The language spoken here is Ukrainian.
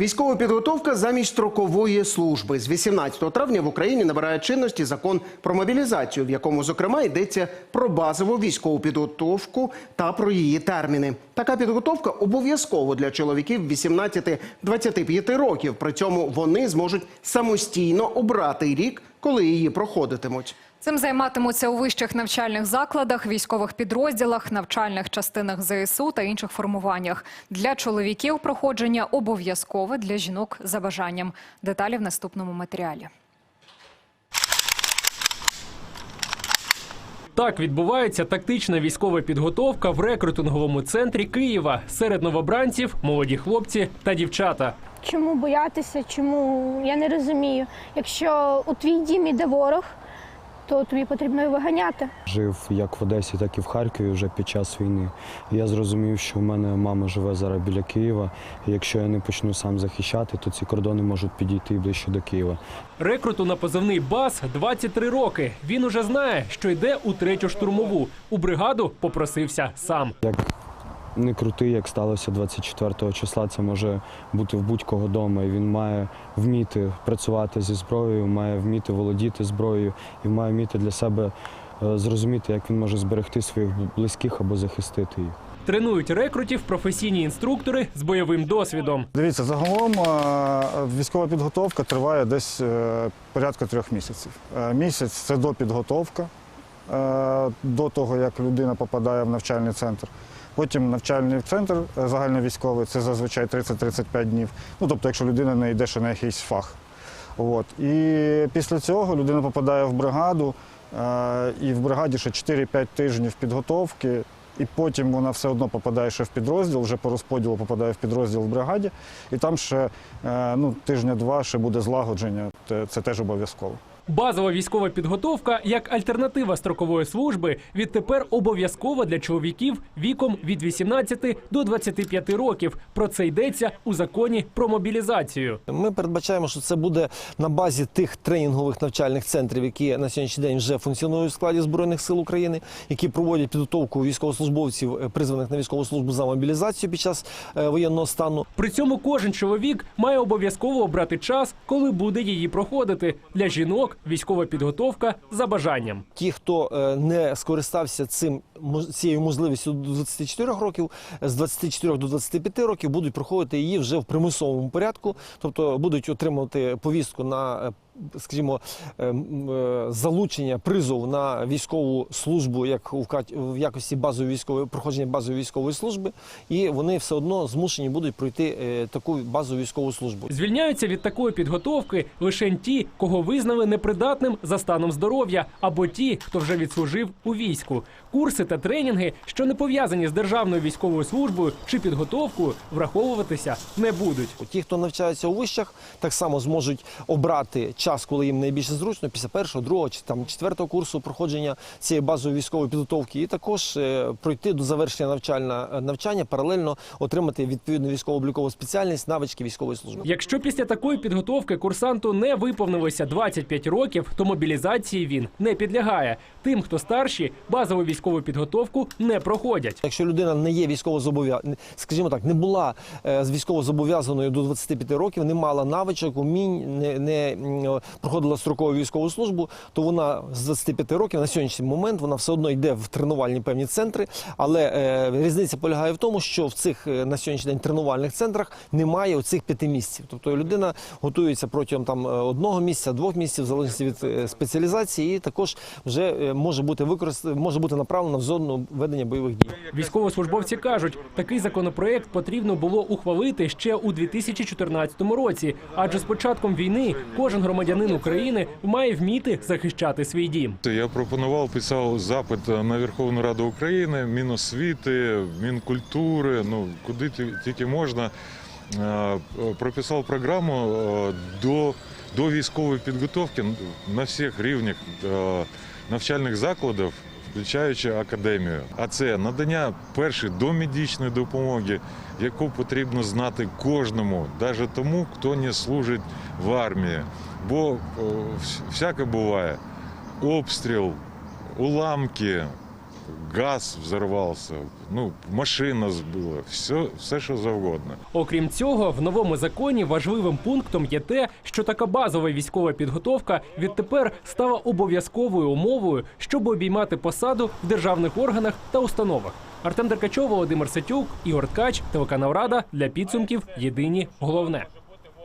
Військова підготовка замість строкової служби з 18 травня в Україні набирає чинності закон про мобілізацію, в якому зокрема йдеться про базову військову підготовку та про її терміни. Така підготовка обов'язково для чоловіків 18-25 років. При цьому вони зможуть самостійно обрати рік, коли її проходитимуть. Цим займатимуться у вищих навчальних закладах, військових підрозділах, навчальних частинах ЗСУ та інших формуваннях. Для чоловіків проходження обов'язкове для жінок за бажанням. Деталі в наступному матеріалі. Так відбувається тактична військова підготовка в рекрутинговому центрі Києва серед новобранців, молоді хлопці та дівчата. Чому боятися? Чому я не розумію. Якщо у твій дім іде ворог, то тобі потрібно його виганяти. Жив як в Одесі, так і в Харкові вже під час війни. Я зрозумів, що в мене мама живе зараз біля Києва. І якщо я не почну сам захищати, то ці кордони можуть підійти ближче до Києва. Рекруту на позивний БАС 23 роки. Він уже знає, що йде у третю штурмову. У бригаду попросився сам. Як не крути, як сталося 24 числа, це може бути в будь-кого вдома. І він має вміти працювати зі зброєю, має вміти володіти зброєю і має вміти для себе е, зрозуміти, як він може зберегти своїх близьких або захистити їх. Тренують рекрутів професійні інструктори з бойовим досвідом. Дивіться, загалом е, військова підготовка триває десь е, порядка трьох місяців. Місяць це допідготовка до того, як людина попадає в навчальний центр. Потім навчальний центр е, загальновійськовий це зазвичай 30-35 днів. Ну тобто, якщо людина не йде ще на якийсь фах. От. І після цього людина попадає в бригаду, е, і в бригаді ще 4-5 тижнів підготовки, і потім вона все одно попадає ще в підрозділ, вже по розподілу попадає в підрозділ в бригаді, і там ще е, ну, тижня-два ще буде злагодження, це теж обов'язково. Базова військова підготовка як альтернатива строкової служби відтепер обов'язкова для чоловіків віком від 18 до 25 років. Про це йдеться у законі про мобілізацію. Ми передбачаємо, що це буде на базі тих тренінгових навчальних центрів, які на сьогоднішній день вже функціонують в складі збройних сил України, які проводять підготовку військовослужбовців, е, призваних на військову службу за мобілізацію під час е, воєнного стану. При цьому кожен чоловік має обов'язково обрати час, коли буде її проходити. Для жінок військова підготовка за бажанням. Ті, хто е, не скористався цим цією можливістю до 24 років, з 24 до 25 років будуть проходити її вже в примусовому порядку, тобто будуть отримувати повістку на. Скажімо, е, м, е, залучення призов на військову службу як у в якості базової військової проходження базової військової служби, і вони все одно змушені будуть пройти е, таку базову військову службу. Звільняються від такої підготовки лише ті, кого визнали непридатним за станом здоров'я, або ті, хто вже відслужив у війську. Курси та тренінги, що не пов'язані з державною військовою службою чи підготовкою, враховуватися не будуть. Ті, хто навчається у вишах, так само зможуть обрати час, коли їм найбільше зручно, після першого, другого чи там четвертого курсу проходження цієї базової військової підготовки, і також е, пройти до завершення навчальна навчання, паралельно отримати відповідну військово-облікову спеціальність, навички військової служби. Якщо після такої підготовки курсанту не виповнилося 25 років, то мобілізації він не підлягає. Тим, хто старші, базову військову підготовку не проходять. Якщо людина не є військовозобов'язаною, скажімо так, не була е, з військовозобов'язаною до 25 років, не мала навичок, умінь, не, не проходила строкову військову службу, то вона з 25 років на сьогоднішній момент вона все одно йде в тренувальні певні центри. Але е, різниця полягає в тому, що в цих е, на сьогоднішній день тренувальних центрах немає оцих п'яти місяців. Тобто людина готується протягом там е, одного місяця, двох місяців, в залежності від е, спеціалізації, і також вже може бути використана, може бути направлена в зону ведення бойових дій. Військовослужбовці кажуть, такий законопроект потрібно було ухвалити ще у 2014 році, адже з початком війни кожен громадянин України має вміти захищати свій дім. Я пропонував, писав запит на Верховну Раду України, Міносвіти, Мінкультури, ну куди ті- тільки можна. Е, Прописав програму е, до, до військової підготовки на всіх рівнях е, навчальних закладів, включаючи академію. А це надання першої домедичної допомоги, яку потрібно знати кожному, навіть тому, хто не служить в армії. Бо е, всяке буває обстріл, уламки, газ взорвался, ну, машина збила, все, все що завгодно. Окрім цього, в новому законі важливим пунктом є те, що така базова військова підготовка відтепер стала обов'язковою умовою, щоб обіймати посаду в державних органах та установах. Артем Деркачов, Володимир Сетюк, Ігор Ткач, телеканал Рада для підсумків. Єдині головне.